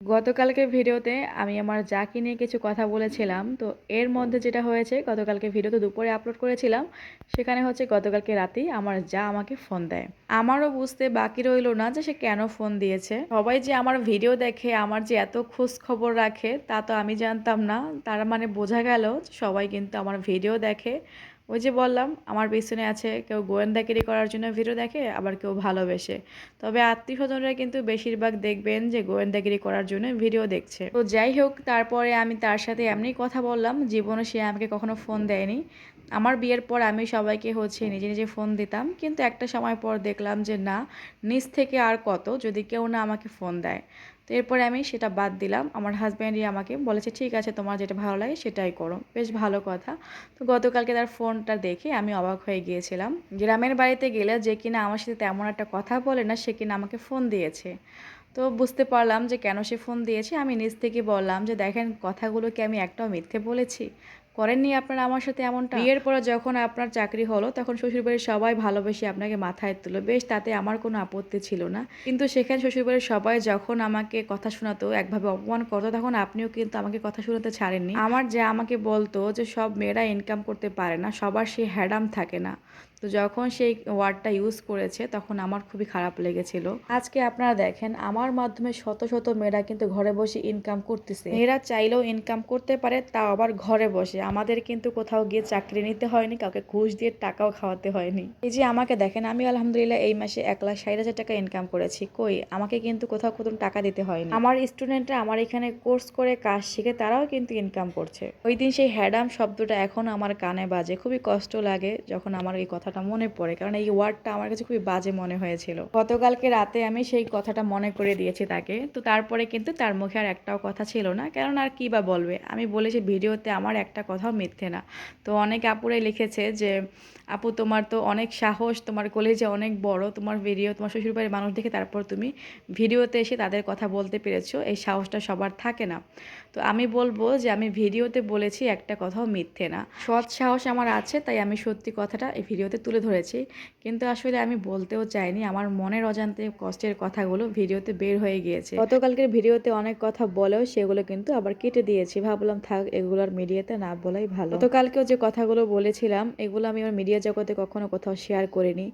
গতকালকে ভিডিওতে আমি আমার যাকে নিয়ে কিছু কথা বলেছিলাম। তো এর মধ্যে যেটা হয়েছে গতকালকে ভিডিওতে দুপুরে আপলোড করেছিলাম। সেখানে হচ্ছে গতকালকে রাতেই আমার যা আমাকে ফোন দেয়। আমারও বুঝতে বাকি রইল না যে সে কেন ফোন দিয়েছে। সবাই যে আমার ভিডিও দেখে, আমার যে এত খোঁজ খবর রাখে, তা তো আমি জানতাম না। তার মানে বোঝা গেল সবাই কিন্তু আমার ভিডিও দেখে ওই যে বললাম, আমার পেছনে আছে কেউ গোয়েন্দাগিরি করার জন্য ভিডিও দেখে, আবার কেউ ভালোবেসে। তবে আত্মীয় স্বজনরা কিন্তু বেশিরভাগ দেখবেন যে গোয়েন্দাগিরি করার জন্য ভিডিও দেখছে। তো যাই হোক, তারপরে আমি তার সাথে এমনি কথা বললাম, জীবনে সে আমাকে কখনো ফোন দেয়নি। আমার বিয়ের পর আমি সবাইকে হচ্ছে নিজে নিজে ফোন দিতাম, কিন্তু একটা সময় পর দেখলাম যে না নিজ থেকে আর কত যদি কেউ না আমাকে ফোন দেয়। তো এরপরে আমি সেটা বাদ দিলাম। আমার হাজব্যান্ডই আমাকে বলেছে, ঠিক আছে, তোমার যেটা ভালো লাগে সেটাই করো। বেশ ভালো কথা। তো গতকালকে তার ফোনটা দেখে আমি অবাক হয়ে গিয়েছিলাম। গ্রামের বাড়িতে গেলে যে কিনা আমার সাথে তেমন একটা কথা বলে না, সে কিনা আমাকে ফোন দিয়েছে। তো বুঝতে পারলাম যে কেন সে ফোন দিয়েছে। আমি নিজ থেকে বললাম যে, দেখেন কথাগুলো কি আমি একটাও মিথ্যে বলেছি। করেননি আপনারা আমার সাথে এমনটা? বিয়ের পরে যখন আপনার চাকরি হলো, তখন শ্বশুরবাড়ির সবাই ভালোবেসে আপনাকে মাথায় তুলো বেশ, তাতে আমার কোনো আপত্তি ছিল না। কিন্তু সেখানে শ্বশুরবাড়ির সবাই যখন আমাকে কথা শোনাতো, একভাবে অপমান করতো, তখন আপনিও কিন্তু আমাকে কথা শোনাতে ছাড়েননি। আমার যা আমাকে বলতো যে, সব মেয়েরা ইনকাম করতে পারে না, সবার সে হ্যাডাম থাকে না। তো যখন সেই ওয়ার্ডটা ইউজ করেছে, তখন আমার খুবই খারাপ লেগেছিল। আজকে আপনারা দেখেন, আমার মাধ্যমে শত শত মেয়েরা কিন্তু ঘরে বসে ইনকাম করতেছে। মেয়েরা চাইলেও ইনকাম করতে পারে, তাও আবার ঘরে বসে। আমাদের কিন্তু কোথাও গিয়ে চাকরি নিতে হয়নি, কাউকে ঘুষ দিয়ে টাকাও খাওয়াতে হয়নি। এই যে আমাকে দেখেন, আমি আলহামদুলিল্লাহ এই মাসে এক লাখ ষাট হাজার টাকা ইনকাম করেছি। কই? আমাকে কিন্তু কোথাও কোথাও টাকা দিতে হয়নি। আমার স্টুডেন্টরা আমার এখানে কোর্স করে কাজ শিখে, তারাও কিন্তু ইনকাম করছে। ওই দিন সেই হ্যাডাম শব্দটা এখন আমার কানে বাজে। খুবই কষ্ট লাগে যখন আমার এই কথাটা মনে পড়ে, কারণ এই ওয়ার্ডটা আমার কাছে খুবই বাজে মনে হয়েছিল। গতকালকে রাতে আমি সেই কথাটা মনে করে দিয়েছি তাকে। তো তারপরে কিন্তু তার মুখে আর একটাও কথা ছিল না কারণ আর কী বা বলবে? আমি বলেছি, ভিডিওতে আমার একটা কথাও মিথ্যে না। তো অনেক আপুরাই লিখেছে যে, আপু, তোমার তো অনেক সাহস, তোমার কলেজে অনেক বড়, তোমার ভিডিও তোমার শ্বশুরবাড়ির মানুষ দেখে তারপর তুমি ভিডিওতে এসে তাদের কথা বলতে পেরেছ। এই সাহসটা সবার থাকে না। তো আমি বলব যে, আমি ভিডিওতে বলেছি একটা কথাও মিথ্যে না। সৎ সাহস আমার আছে, তাই আমি সত্যি কথাটা এই ভিডিওতে তুলে ধরেছি। কিন্তু আসলে আমি বলতেও চাইনি, আমার মনের অজান্তে কষ্টের কথাগুলো ভিডিওতে বের হয়ে গিয়েছে। গতকালকের ভিডিওতে অনেক কথা বলেও সেগুলো কিন্তু আবার কেটে দিয়েছি। ভাবলাম থাক, এগুলো আর মিডিয়াতে না বলাই ভালো। গতকালকেও যে কথাগুলো বলেছিলাম, এগুলো আমি আমার মিডিয়া জগতে কখনো কোথাও শেয়ার করিনি।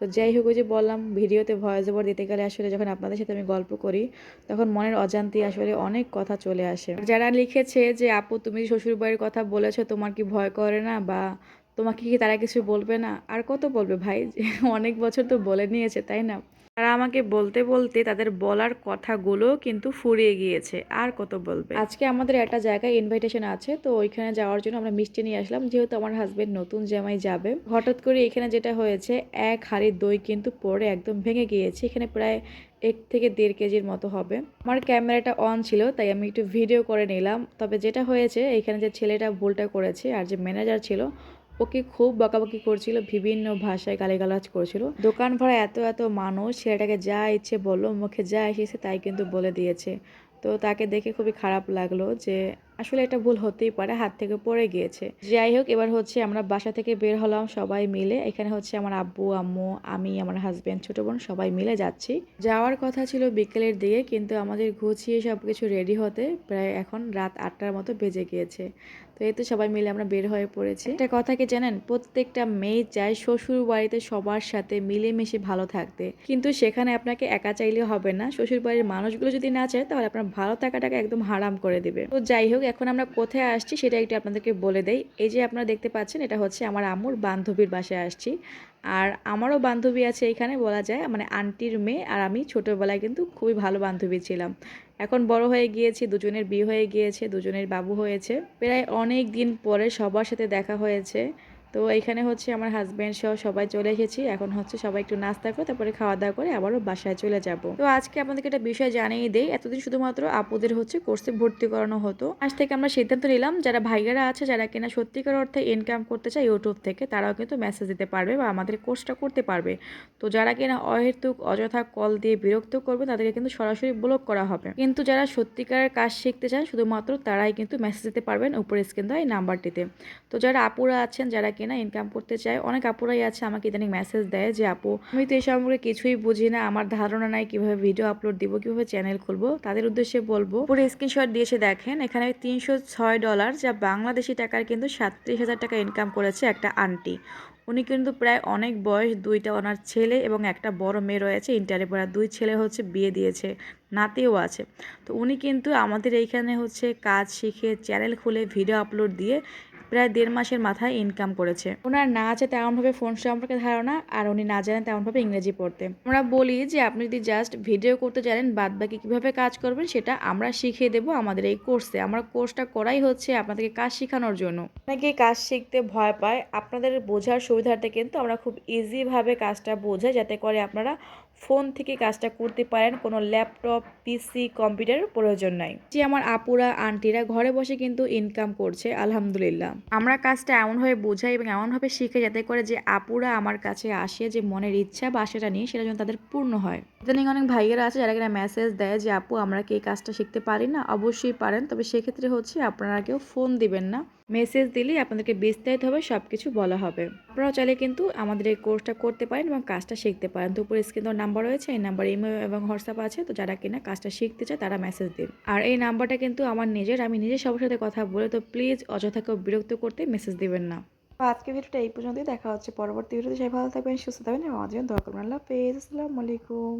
তো যাই হোক যে বললাম, ভিডিওতে ভয়েস ওভার দিতে গেলে আসলে যখন আপনাদের সাথে আমি গল্প করি, তখন মনের অজান্তি আসলে অনেক কথা চলে আসে। যারা লিখেছে যে, আপু, তুমি শ্বশুরবাড়ির কথা বলেছ, তোমার কি ভয় করে না? বা তোমাকে কি তারা কিছু বলবে না? আর কত বলবে ভাই? অনেক বছর তো বলে নিয়েছে, তাই না? তারা আমাকে বলতে বলতে তাদের বলার কথাগুলো কিন্তু ফুরিয়ে গিয়েছে। আর কত বলবে? আজকে আমাদের একটা জায়গায় ইনভাইটেশন আছে, তো ওইখানে যাওয়ার জন্য আমরা মিষ্টি নিয়ে আসলাম। যেহেতু আমার হাজবেন্ড নতুন জামাই যাবে, হঠাৎ করে এখানে যেটা হয়েছে, এক হাড়ি দই কিন্তু পরে একদম ভেঙে গিয়েছে। এখানে প্রায় এক থেকে দেড় কেজির মতো হবে। আমার ক্যামেরাটা অন ছিল, তাই আমি একটু ভিডিও করে নিলাম। তবে যেটা হয়েছে, এখানে যে ছেলেটা ভুলটা করেছে আর যে ম্যানেজার ছিল ওকে খুব বকাবকি করছিল, বিভিন্ন ভাষায় গালিগালাজ করছিল। দোকান ভরা এত এত মানুষ, ছেলেটাকে যা ইচ্ছে বলল, মুখে যা এসেছে তাই কিন্তু বলে দিয়েছে। তো তাকে দেখে খুবই খারাপ লাগল যে, আসলে এটা ভুল হতেই পারে, হাত থেকে পড়ে গিয়েছে। যাই হোক, এবার হচ্ছে আমরা বাসা থেকে বের হলাম সবাই মিলে। এখানে হচ্ছে আমার আব্বু, আম্মু, আমি, আমার হাজব্যান্ড ছোটো বোন সবাই মিলে যাচ্ছি। যাওয়ার কথা ছিল বিকেলের দিকে, কিন্তু আমাদের গুছিয়ে সব কিছু রেডি হতে প্রায় এখন রাত আটটার মতো বেজে গিয়েছে। তো এই তো সবাই মিলে আমরা বের হয়ে পড়েছি। একটা কথা কি জানেন? প্রত্যেকটা মেয়ে চায় শ্বশুর বাড়িতে সবার সাথে মিলেমিশে ভালো থাকতে। কিন্তু সেখানে আপনাকে একা চাইলে হবে না। শ্বশুর বাড়ির মানুষগুলো যদি না চায়, তাহলে আপনার ভালো থাকাটাকে একদম হারাম করে দিবে। তো যাই হোক, এখন আমরা কোথায় আসছি সেটা একটু আপনাদেরকে বলে দেই। এই যে আপনারা দেখতে পাচ্ছেন, এটা হচ্ছে আমার আম্মুর বান্ধবীর বাসায় আসছি। আর আমারও বান্ধবী আছে এখানে বলা যায়। মানে আন্টির মেয়ে আর আমি ছোটোবেলায় কিন্তু খুবই ভালো বান্ধবী ছিলাম। এখন বড় হয়ে গিয়েছি, দুজনের বিয়ে হয়ে গিয়েছে, দুজনের বাবু হয়েছে। প্রায় অনেক দিন পরে সবার সাথে দেখা হয়েছে। তো এখানে হচ্ছে আমার হাজব্যান্ড সহ সবাই চলে এসেছি। এখন হচ্ছে সবাই একটু নাস্তা করে, তারপরে খাওয়া দাওয়া করে আবারও বাসায় চলে যাব। তো আজকে আপনাদেরকে একটা বিষয় জানিয়ে দেই, এতদিন শুধুমাত্র আপুদের হচ্ছে কোর্সে ভর্তি করানো হতো। আজ থেকে আমরা সিদ্ধান্ত নিলাম, যারা ভাইয়েরা আছে, যারা কিনা সত্যিকার অর্থে ইনকাম করতে চায় ইউটিউব থেকে, তারাও কিন্তু মেসেজ দিতে পারবে বা আমাদের কোর্সটা করতে পারবে। তো যারা কিনা অহেতুক, অযথা কল দিয়ে বিরক্ত করবে, তাদেরকে কিন্তু সরাসরি ব্লক করা হবে। কিন্তু যারা সত্যিকারের কাজ শিখতে চান, শুধুমাত্র তারাই কিন্তু মেসেজ দিতে পারবেন উপরে স্ক্রিন দেওয়া এই নাম্বারটিতে তো যারা আপুরা আছেন, যারা কিনা ইনকাম করতে চায়। অনেক আপুরাই আছে, আমাকে ইদানিং মেসেজ দেয় যে, আপু, আমি তো এই সম্পর্কে কিছুই বুঝি না, আমার ধারণা নাই কীভাবে ভিডিও আপলোড দিব, কীভাবে চ্যানেল খুলবো। তাদের উদ্দেশ্যে বলব, পুরো স্ক্রিনশট দিয়েছে দেখেন, এখানে তিনশো ছয় ডলার যা বাংলাদেশি টাকার কিন্তু সাতত্রিশ হাজার টাকা ইনকাম করেছে একটা আন্টি উনি কিন্তু প্রায় অনেক বয়স, দুইটা ওনার ছেলে এবং একটা বড় মেয়ে রয়েছে ইন্টারে পড়া দুই ছেলে হচ্ছে বিয়ে দিয়েছে, নাতিও আছে। তো উনি কিন্তু আমাদের এইখানে হচ্ছে কাজ শিখে চ্যানেল খুলে ভিডিও আপলোড দিয়ে প্রায় দেড় মাসের মাথায় ইনকাম করেছে। ওনার না আছে তেমনভাবে ফোন সম্পর্কে ধারণা, আর উনি না জানেন তেমনভাবে ইংরেজি পড়তে। আমরা বলি যে, আপনি যদি জাস্ট ভিডিও করতে জানেন বাদ বাকি কীভাবে কাজ করবেন সেটা আমরা শিখিয়ে দেবো আমাদের এই কোর্সে আমরা কোর্সটা করাই হচ্ছে আপনাদেরকে কাজ শেখানোর জন্য। অনেকে কাজ শিখতে ভয় পায়। আপনাদের বোঝার সুবিধার্থে কিন্তু আমরা খুব ইজিভাবে কাজটা বোঝাই, যাতে করে আপনারা ফোন থেকে কাজটা করতে পারেন। কোনো ল্যাপটপ পিসি কম্পিউটারের প্রয়োজন নাই। যে আমার আপুরা, আন্টিরা ঘরে বসে কিন্তু ইনকাম করছে, আলহামদুলিল্লাহ। আমরা কাজটা এমনভাবে বোঝাই এবং এমনভাবে শিখে যাতে করে যে আপুরা আমার কাছে আসে, যে মনের ইচ্ছা বা সেটা নিয়ে সেটা যেন তাদের পূর্ণ হয়। ইদানিং অনেক ভাইয়েরা আছে যারা কিনা মেসেজ দেয় যে, আপু, আমরা কি এই কাজটা শিখতে পারি না? অবশ্যই পারেন। তবে সেক্ষেত্রে হচ্ছে আপনারা কেউ ফোন দিবেন না। মেসেজ দিলেই আপনাদেরকে বিস্তারিত হবে সব কিছু বলা হবে। আপনারাও চাইলে কিন্তু আমাদের এই কোর্সটা করতে পারেন এবং কাজটা শিখতে পারেন। তো উপরে স্ক্রিন নাম্বার রয়েছে। এই নাম্বার ইমেল এবং হোয়াটসঅ্যাপ আছে। তো যারা কিনা কাজটা শিখতে চায় তারা মেসেজ দিন। আর এই নাম্বারটা কিন্তু আমার নিজের। আমি নিজে সবার সাথে কথা বলে, তো প্লিজ অযথা কেউ বিরক্ত করতে মেসেজ দিবেন না। আজকে ভিডিওটা এই পর্যন্তই। দেখা হচ্ছে পরবর্তী ভিডিওতে। সবাই ভালো থাকবেন, সুস্থ থাকবেন আমাদের জন্য দোয়া করবেন। আল্লাহ হাফেজ। আসসালামু আলাইকুম।